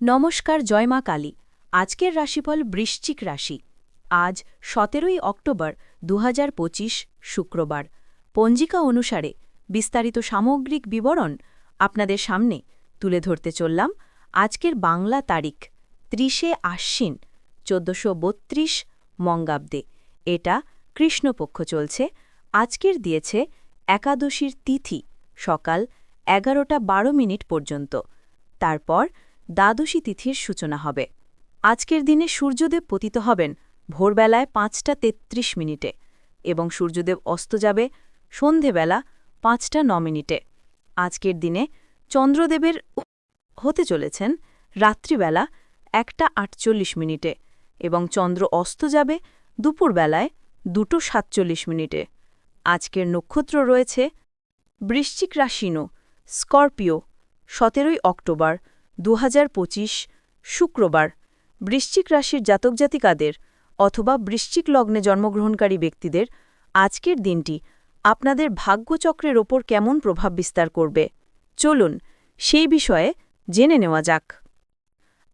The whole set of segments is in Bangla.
নমস্কার, জয় মা কালী। আজকের রাশিফল বৃশ্চিক রাশি। আজ সতেরোই অক্টোবর দু হাজার পঁচিশ শুক্রবার। পঞ্জিকা অনুসারে বিস্তারিত সামগ্রিক বিবরণ আপনাদের সামনে তুলে ধরতে চললাম। আজকের বাংলা তারিখ ত্রিশে আশ্বিন চোদ্দশো বত্রিশ মঙ্গাব্দে। এটা কৃষ্ণপক্ষ চলছে। আজকের দিয়েছে একাদশীর তিথি সকাল এগারোটা বারো মিনিট পর্যন্ত। তারপর দ্বাদশী তিথির সূচনা হবে। আজকের দিনে সূর্যদেব পতিত হবেন ভোরবেলায় পাঁচটা তেত্রিশ মিনিটে এবং সূর্যদেব অস্ত যাবে সন্ধেবেলা পাঁচটা ন মিনিটে। আজকের দিনে চন্দ্রদেবের হতে চলেছেন রাত্রিবেলা একটা আটচল্লিশ মিনিটে এবং চন্দ্র অস্ত যাবে দুপুরবেলায় দুটো সাতচল্লিশ মিনিটে। আজকের নক্ষত্র রয়েছে বৃশ্চিক রাশিনো স্করপিও, সতেরোই অক্টোবর দু হাজার পঁচিশ, শুক্রবার, বৃশ্চিক রাশির জাতক জাতিকাদের অথবা বৃশ্চিক লগ্নে জন্মগ্রহণকারী ব্যক্তিদের আজকের দিনটি আপনাদের ভাগ্যচক্রের ওপর কেমন প্রভাব বিস্তার করবে? চলুন সেই বিষয়ে জেনে নেওয়া যাক।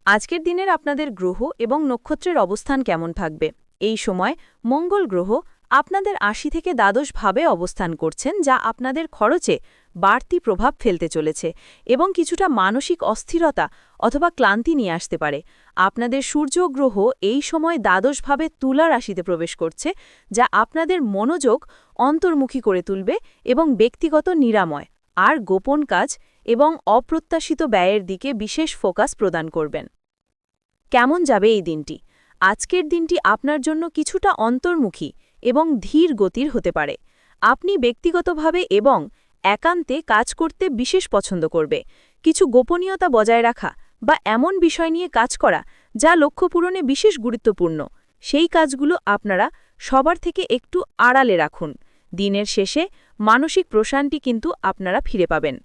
আজকের দিনের আপনাদের গ্রহ এবং নক্ষত্রের অবস্থান কেমন থাকবে? এই সময় মঙ্গল গ্রহ আপনাদের আশি থেকে দ্বাদশ ভাবে অবস্থান করছেন, যা আপনাদের খরচে বাড়তি প্রভাব ফেলতে চলেছে এবং কিছুটা মানসিক অস্থিরতা অথবা ক্লান্তি নিয়ে আসতে পারে। আপনাদের সূর্য গ্রহ এই সময় দ্বাদশভাবে তুলা রাশিতে প্রবেশ করছে, যা আপনাদের মনোযোগ অন্তর্মুখী করে তুলবে এবং ব্যক্তিগত নিরাময় আর গোপন কাজ এবং অপ্রত্যাশিত ব্যয়ের দিকে বিশেষ ফোকাস প্রদান করবেন। কেমন যাবে এই দিনটি? আজকের দিনটি আপনার জন্য কিছুটা অন্তর্মুখী এবং ধীর গতির হতে পারে। আপনি ব্যক্তিগতভাবে এবং একান্তে কাজ করতে বিশেষ পছন্দ করবে। কিছু গোপনীয়তা বজায় রাখা বা এমন বিষয় নিয়ে কাজ করা যা লক্ষ্য পূরণে বিশেষ গুরুত্বপূর্ণ। সেই কাজগুলো আপনারা সবার থেকে একটু আড়ালে রাখুন। দিনের শেষে মানসিক প্রশান্তি কিন্তু আপনারা ফিরে পাবেন।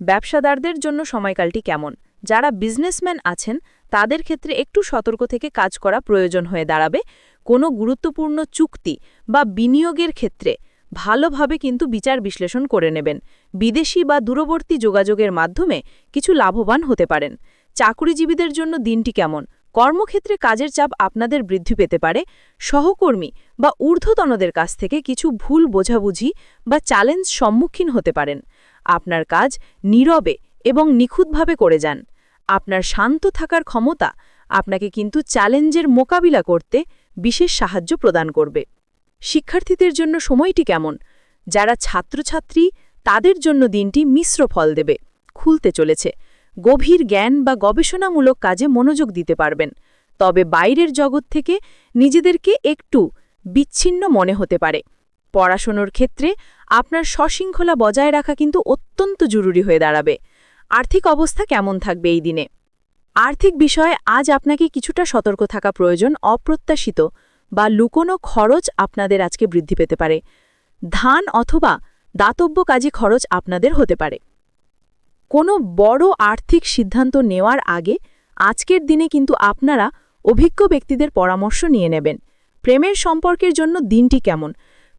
ব্যবসাদারদের জন্য সময়কালটি কেমন? যারা বিজনেসম্যান আছেন, তাদের ক্ষেত্রে একটু সতর্ক থেকে কাজ করা প্রয়োজন হয়ে দাঁড়াবে। কোনো গুরুত্বপূর্ণ চুক্তি বা বিনিয়োগের ক্ষেত্রে ভালোভাবে কিন্তু বিচার বিশ্লেষণ করে নেবেন। বিদেশি বা দূরবর্তী যোগাযোগের মাধ্যমে কিছু লাভবান হতে পারেন। চাকুরিজীবীদের জন্য দিনটি কেমন? কর্মক্ষেত্রে কাজের চাপ আপনাদের বৃদ্ধি পেতে পারে। সহকর্মী বা ঊর্ধ্বতনদের কাছ থেকে কিছু ভুল বোঝাবুঝি বা চ্যালেঞ্জ সম্মুখীন হতে পারেন। আপনার কাজ নীরবে এবং নিখুঁতভাবে করে যান। আপনার শান্ত থাকার ক্ষমতা আপনাকে কিন্তু চ্যালেঞ্জের মোকাবিলা করতে বিশেষ সাহায্য প্রদান করবে। শিক্ষার্থীদের জন্য সময়টি কেমন? যারা ছাত্রছাত্রী, তাদের জন্য দিনটি মিশ্র ফল দেবে, খুলতে চলেছে। গভীর জ্ঞান বা গবেষণামূলক কাজে মনোযোগ দিতে পারবেন। তবে বাইরের জগৎ থেকে নিজেদেরকে একটু বিচ্ছিন্ন মনে হতে পারে। পড়াশোনার ক্ষেত্রে আপনার সশৃঙ্খলা বজায় রাখা কিন্তু অত্যন্ত জরুরি হয়ে দাঁড়াবে। আর্থিক অবস্থা কেমন থাকবে এই দিনে? আর্থিক বিষয়ে আজ আপনাকে কিছুটা সতর্ক থাকা প্রয়োজন, অপ্রত্যাশিত। বা লুকোনো খরচ আপনাদের আজকে বৃদ্ধি পেতে পারে। ধান অথবা দাতব্য কাজে খরচ আপনাদের হতে পারে। কোনো বড় আর্থিক সিদ্ধান্ত নেওয়ার আগে আজকের দিনে কিন্তু আপনারা অভিজ্ঞ ব্যক্তিদের পরামর্শ নিয়ে নেবেন। প্রেমের সম্পর্কের জন্য দিনটি কেমন?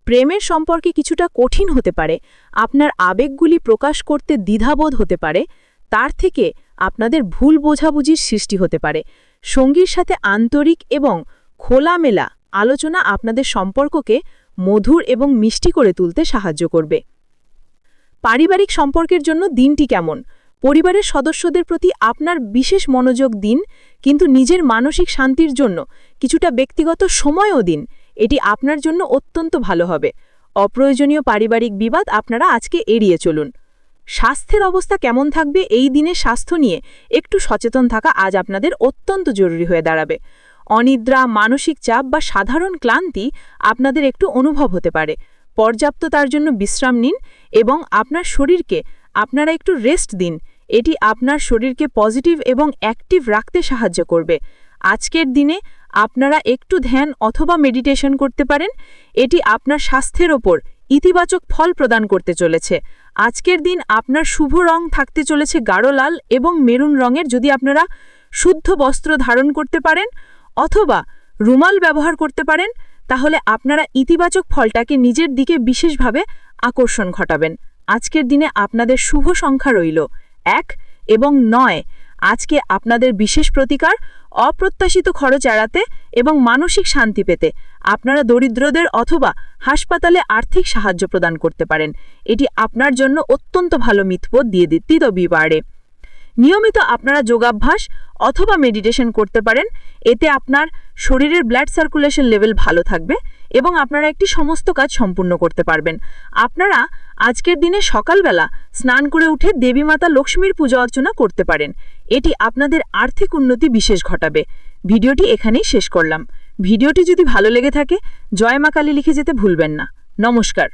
প্রেমের সম্পর্কে কিছুটা কঠিন হতে পারে, আপনার আবেগগুলি প্রকাশ করতে দ্বিধাবোধ হতে পারে, তার থেকে আপনাদের ভুল বোঝাবুঝির সৃষ্টি হতে পারে। সঙ্গীর সাথে আন্তরিক এবং খোলামেলা আলোচনা আপনাদের সম্পর্ককে মধুর এবং মিষ্টি করে তুলতে সাহায্য করবে। পারিবারিক সম্পর্কের জন্য দিনটি কেমন? পরিবারের সদস্যদের প্রতি আপনার বিশেষ মনোযোগ দিন, কিন্তু নিজের মানসিক শান্তির জন্য কিছুটা ব্যক্তিগত সময়ও দিন। এটি আপনার জন্য অত্যন্ত ভালো হবে। অপ্রয়োজনীয় পারিবারিক বিবাদ আপনারা আজকে এড়িয়ে চলুন। স্বাস্থ্যের অবস্থা কেমন থাকবে এই দিনে স্বাস্থ্য নিয়ে একটু সচেতন থাকা আজ আপনাদের অত্যন্ত জরুরি হয়ে দাঁড়াবে। অনিদ্রা, মানসিক চাপ বা সাধারণ ক্লান্তি আপনাদের একটু অনুভব হতে পারে। পর্যাপ্ত তার জন্য বিশ্রাম নিন এবং আপনার শরীরকে, আপনারা একটু রেস্ট দিন। এটি আপনার শরীরকে পজিটিভ এবং অ্যাক্টিভ রাখতে সাহায্য করবে। আজকের দিনে আপনারা একটু ধ্যান অথবা মেডিটেশন করতে পারেন। এটি আপনার স্বাস্থ্যের ওপর ইতিবাচক ফল প্রদান করতে চলেছে। আজকের দিন আপনার শুভ রং থাকতে চলেছে গাঢ় লাল এবং মেরুন রঙের। যদি আপনারা শুদ্ধ বস্ত্র ধারণ করতে পারেন অথবা রুমাল ব্যবহার করতে পারেন, তাহলে আপনারা ইতিবাচক ফলটাকে নিজের দিকে বিশেষভাবে আকর্ষণ ঘটাবেন। আজকের দিনে আপনাদের শুভ সংখ্যা রইল এক এবং নয়। আজকে আপনাদের বিশেষ প্রতিকার, অপ্রত্যাশিত খরচ এড়াতে এবং মানসিক শান্তি পেতে আপনারা দরিদ্রদের অথবা হাসপাতালে আর্থিক সাহায্য প্রদান করতে পারেন। এটি আপনার জন্য অত্যন্ত ভালো মিথপথ দিয়ে দিতে বিবারে নিয়মিত আপনারা যোগাভ্যাস অথবা মেডিটেশন করতে পারেন। এতে আপনার শরীরের ব্লাড সার্কুলেশন লেভেল ভালো থাকবে এবং আপনারা একটি সমস্ত কাজ সম্পূর্ণ করতে পারবেন। আপনারা আজকের দিনে সকালবেলা স্নান করে উঠে দেবী মাতা লক্ষ্মীর পূজা অর্চনা করতে পারেন। এটি আপনাদের আর্থিক উন্নতি বিশেষ ঘটাবে। ভিডিওটি এখানেই শেষ করলাম। ভিডিওটি যদি ভালো লেগে থাকে, জয় মা কালী লিখে যেতে ভুলবেন না। নমস্কার।